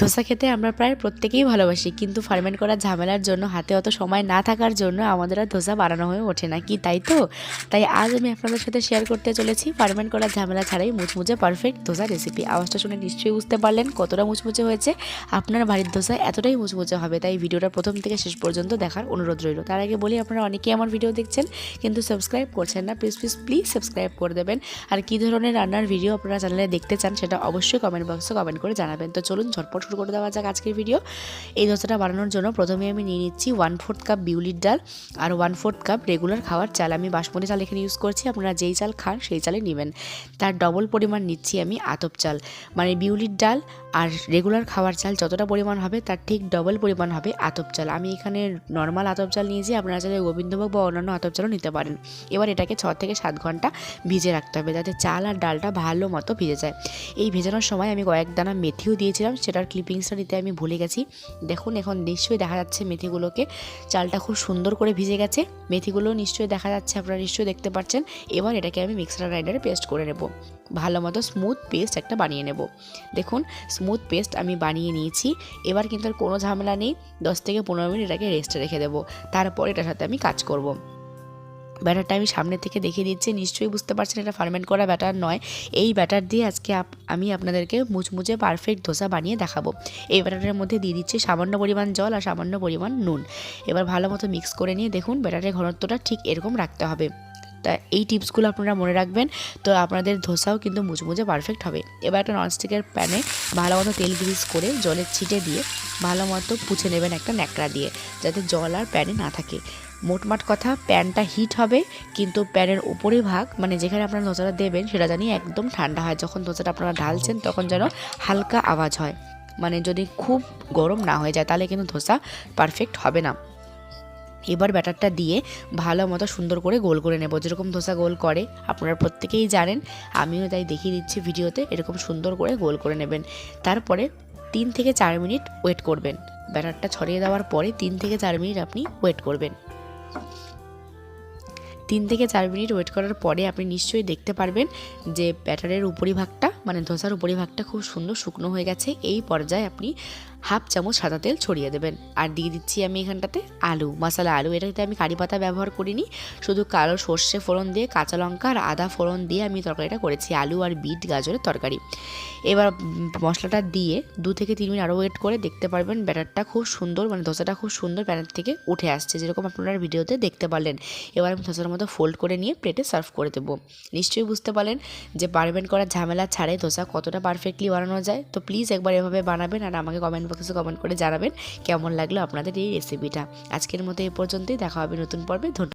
ধোসা খেতে আমরা প্রায় প্রত্যেকেই ভালোবাসি, কিন্তু ফার্মেন্ট করার ঝামেলার জন্য, হাতে অত সময় না থাকার জন্য আমাদের আর ধোসা বানানো হয়ে ওঠে না। কি তাই তো? তাই আজ আমি আপনাদের সাথে শেয়ার করতে চলেছি, ফার্মেন্ট করার ঝামেলা ছাড়াই মুচমুচে পারফেক্ট ধোসা রেসিপি আওয়াজটা শুনে নিশ্চয়ই বুঝতে পারলেন কতটা মুচমুচে হয়েছে। আপনার বাড়ির ধোসা এতটাই মুচমুচে হবে, তাই ভিডিওটা প্রথম থেকে শেষ পর্যন্ত দেখার অনুরোধ রইল। তার আগে বলি, আপনারা অনেকেই আমার ভিডিও দেখছেন, কিন্তু সাবস্ক্রাইব করছেন না প্লিজ প্লিজ প্লিজ সাবস্ক্রাইব করে দেবেন। আর কী ধরনের রান্নার ভিডিও আপনারা চ্যানেলে দেখতে চান, সেটা অবশ্যই কমেন্ট বক্সে কমেন্ট করে জানাবেন। তো চলুন ঝটপট শুরু করে দেওয়া যাক আজকের ভিডিও এই দোসাটা বানানোর জন্য প্রথমে আমি নিয়ে নিচ্ছি ওয়ান ফোর্থ কাপ বিউলির ডাল আর ওয়ান ফোর্থ কাপ রেগুলার খাওয়ার চাল। আমি বাসমতি চাল এখানে ইউজ করছি, আপনারা যেই চাল খান সেই চালে নেবেন। তার ডবল পরিমাণ নিচ্ছি আমি আতপ চাল। মানে বিউলির ডাল আর রেগুলার খাওয়ার চাল যতটা পরিমাণ হবে তার ঠিক ডবল পরিমাণ হবে আতপ চাল। আমি এখানে নর্মাল আতপ চাল নিয়েছি, আপনারা চাইলে গোবিন্দভোগ বা অন্যান্য আতপ চালও নিতে পারেন। এবার এটাকে ছ থেকে সাত ঘণ্টা ভিজে রাখতে হবে যাতে চাল আর ডালটা ভালো মতো ভিজে যায়। এই ভেজানোর সময় আমি কয়েক দানা মেথিও দিয়েছিলাম, সেটার ক্লিপিংসটা নিতে আমি ভুলে গেছি। দেখুন, এখন নিশ্চয়ই দেখা যাচ্ছে মেথিগুলোকে চালটা খুব সুন্দর করে ভিজে গেছে। মেথিগুলো নিশ্চয়ই দেখা যাচ্ছে, আপনারা নিশ্চয়ই দেখতে পাচ্ছেন। এবার এটাকে আমি মিক্সার গ্রাইন্ডারে পেস্ট করে নেব। ভালো মতো স্মুথ পেস্ট একটা বানিয়ে নেব। দেখুন স্মুথ পেস্ট আমি বানিয়ে নিয়েছি। এবার কিন্তু আর কোনো ঝামেলা নেই। দশ থেকে পনেরো মিনিট এটাকে রেস্টে রেখে দেবো। তারপর এটার সাথে আমি কাজ করব। ব্যাটারটা আমি সামনে থেকে দেখিয়ে দিচ্ছি, নিশ্চয়ই বুঝতে পারছেন এটা ফার্মেন্ট করা ব্যাটার নয়। এই ব্যাটার দিয়ে আজকে আমি আপনাদেরকে মুচমুচে পারফেক্ট ধোসা বানিয়ে দেখাবো। এই ব্যাটারের মধ্যে দিয়ে দিচ্ছি সামান্য পরিমাণ জল আর সামান্য পরিমাণ নুন। এবার ভালো মতো মিক্স করে নিয়ে দেখুন ব্যাটারের ঘনত্বটা ঠিক এরকম রাখতে হবে। তা এই টিপসগুলো আপনারা মনে রাখবেন। তো আপনাদের ধোসাও কিন্তু মুচমুচে পারফেক্ট হবে। এবার একটা ননস্টিকের প্যানে ভালো মতো তেল গ্রিস করে জলের ছিটে দিয়ে ভালো মতো পুছে নেবেন একটা ন্যাকড়া দিয়ে, যাতে জল আর প্যানে না থাকে। মোটমাট কথা প্যানটা হিট হবে, কিন্তু প্যানের উপরে ভাগ মানে যেখানে আপনারা ধোসাটা দেবেন, সেটা জানি একদম ঠান্ডা হয়। যখন ধোসাটা আপনারা ঢালছেন, তখন যেন হালকা আওয়াজ হয়। মানে যদি খুব গরম না হয়ে যায়, তাহলে কিন্তু ধোসা পারফেক্ট হবে না। এবার ব্যাটারটা দিয়ে ভালো মতো সুন্দর করে গোল করে নেব। যেরকম ধোসা গোল করে, আপনারা প্রত্যেকেই জানেন, আমিও তাই দেখিয়ে দিচ্ছি ভিডিওতে, এরকম সুন্দর করে গোল করে নেবেন। তারপরে তিন থেকে চার মিনিট ওয়েট করবেন। ব্যাটারটা ছড়িয়ে দেওয়ার পরে তিন থেকে চার মিনিট আপনি ওয়েট করবেন। তিন থেকে চার মিনিট ওয়েট করার পরে আপনি নিশ্চয়ই দেখতে পারবেন যে ব্যাটারের উপরিভাগটা মানে ধোসার উপরিভাগটা খুব সুন্দর শুকনো হয়ে গেছে। এই পর্যায়ে আপনি হাফ চামচ সাদা তেল ছড়িয়ে দেবেন। আর দিয়ে দিচ্ছি আমি এখানটাতে আলু, মশলা আলু। এটাতে আমি কারি পাতা ব্যবহার করিনি, শুধু কালো সর্ষে ফোড়ন দিয়ে, কাঁচা লঙ্কা আর আদা ফোড়ন দিয়ে আমি তরকারিটা করেছি, আলু আর বিট, গাজরের তরকারি। এবার মশলাটা দিয়ে দু থেকে তিন মিনিট আরও ওয়েট করে দেখতে পারবেন ব্যাটারটা খুব সুন্দর মানে ধোসাটা খুব সুন্দর ব্যাটার থেকে উঠে আসছে, যেরকম আপনারা ভিডিওতে দেখতে পারলেন। এবার আমি ধোসার মতো ফোল্ড করে নিয়ে প্লেটে সার্ভ করে দেবো। নিশ্চয়ই বুঝতে পারলেন যে পারবেন করার ঝামেলা ছাড়ে ধোসা কতটা পারফেক্টলি বানানো যায়। তো প্লিজ একবার এভাবে বানাবেন আর আমাকে কমেন্ট বক্সে কমেন্ট করে জানাবেন কেমন লাগল আপনাদের এই রেসিপিটা আজকের মতো এই পর্যন্তই, দেখা হবে নতুন পর্বে। ধন্যবাদ।